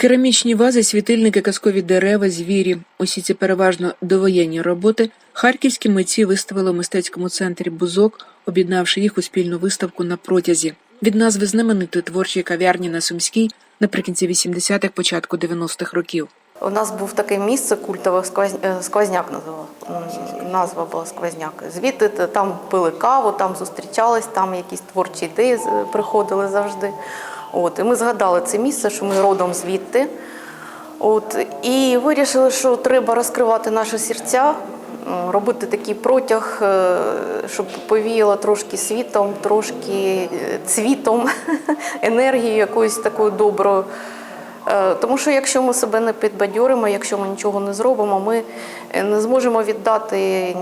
Керамічні вази, світильники, казкові дерева, звірі усі ці переважно довоєнні роботи харківські митці виставили у мистецькому центрі Бузок, об'єднавши їх у спільну виставку на протязі. Від назви знаменитої творчої кав'ярні на Сумській наприкінці 80-х, початку 90-х років. У нас був таке місце культове е, сквозняк назва, назва була сквозняк. Звідти там пили каву, там зустрічались, там якісь творчі ідеї приходили завжди. От, і ми згадали це місце, що ми родом звідти. От, і вирішили, що треба розкривати наші серця, робити такий протяг, е, щоб повіяло трошки світом, трошки е, цвітом, енергією якоюсь такою доброю. Е, Тому що якщо ми себе не підбадьоримо, якщо ми нічого не зробимо, ми не зможемо віддати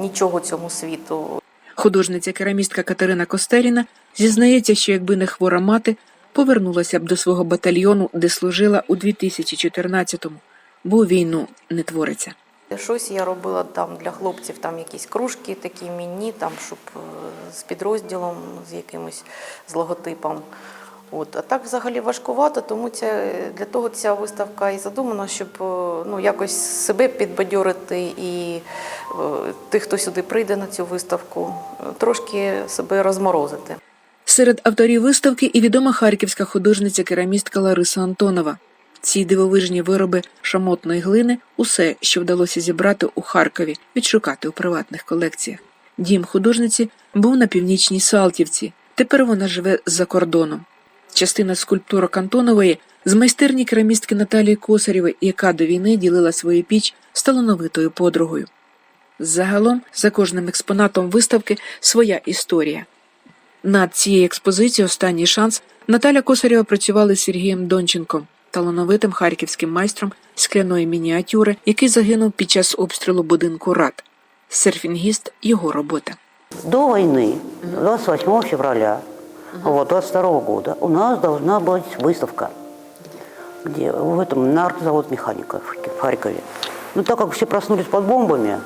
нічого цьому світу. Художниця керамістка Катерина Костеріна зізнається, що якби не хвора мати, повернулася б до свого батальйону, де служила у 2014-му, бо війну не твориться. Щось я робила там для хлопців, там якісь кружки такі міні, там, щоб е, з підрозділом, з якимось з логотипом. От. А так взагалі важкувато, тому ця, для того ця виставка і задумана, щоб е, ну, якось себе підбадьорити і е, тих, хто сюди прийде на цю виставку, трошки себе розморозити. Серед авторів виставки і відома харківська художниця-керамістка Лариса Антонова. Ці дивовижні вироби шамотної глини усе, що вдалося зібрати у Харкові, відшукати у приватних колекціях. Дім художниці був на північній Салтівці. Тепер вона живе за кордоном. Частина скульптурок Антонової з майстерні керамістки Наталії Косарєвої, яка до війни ділила свою піч з талановитою подругою. Загалом, за кожним експонатом виставки своя історія. Над цією експозицією останній шанс Наталя Косарєва працювала з Сергієм Донченком, талановитим харківським майстром скляної мініатюри, який загинув під час обстрілу будинку РАД. Серфінгіст його робота. До войны, 28 февраля вот, 22 года, у нас должна быть выставка где, в этом, на автозавод механика в Ки- в Харькове. Но так как все проснулись под бомбами,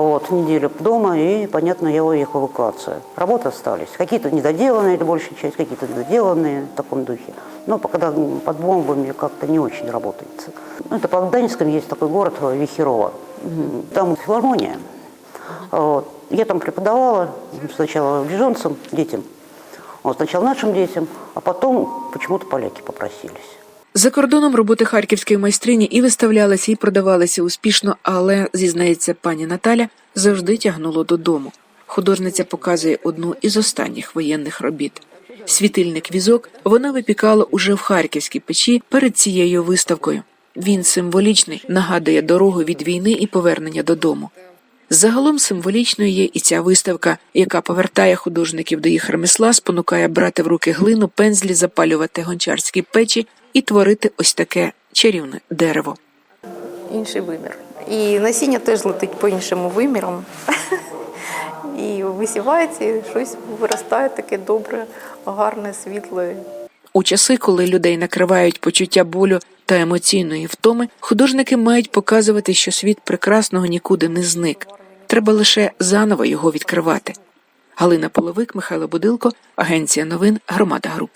вот, неделю дома, и, понятно, я их эвакуация. Работы остались. Какие-то недоделанные, это большая часть, какие-то недоделанные в таком духе. Но когда под бомбами как-то не очень работает. Ну, это под Гданьском есть такой город э, Вихерова. Там филармония. Вот. Я там преподавала сначала беженцам, детям, вот, сначала нашим детям, а потом почему-то поляки попросились. За кордоном роботи харківської майстрині і виставлялися, і продавалися успішно, але, зізнається пані Наталя, завжди тягнуло додому. Художниця показує одну із останніх воєнних робіт. Світильник візок вона випікала уже в харківській печі перед цією виставкою. Він символічний, нагадує дорогу від війни і повернення додому. Загалом символічною є і ця виставка, яка повертає художників до їх ремесла, спонукає брати в руки глину, пензлі, запалювати гончарські печі і творити ось таке чарівне дерево. Інший вимір. І насіння теж летить по іншому вимірам. І висівається, і щось виростає таке добре, гарне, світле. У часи, коли людей накривають почуття болю та емоційної втоми, художники мають показувати, що світ прекрасного нікуди не зник. Треба лише заново його відкривати. Галина Половик, Михайло Будилко, Агенція новин Громада Груп.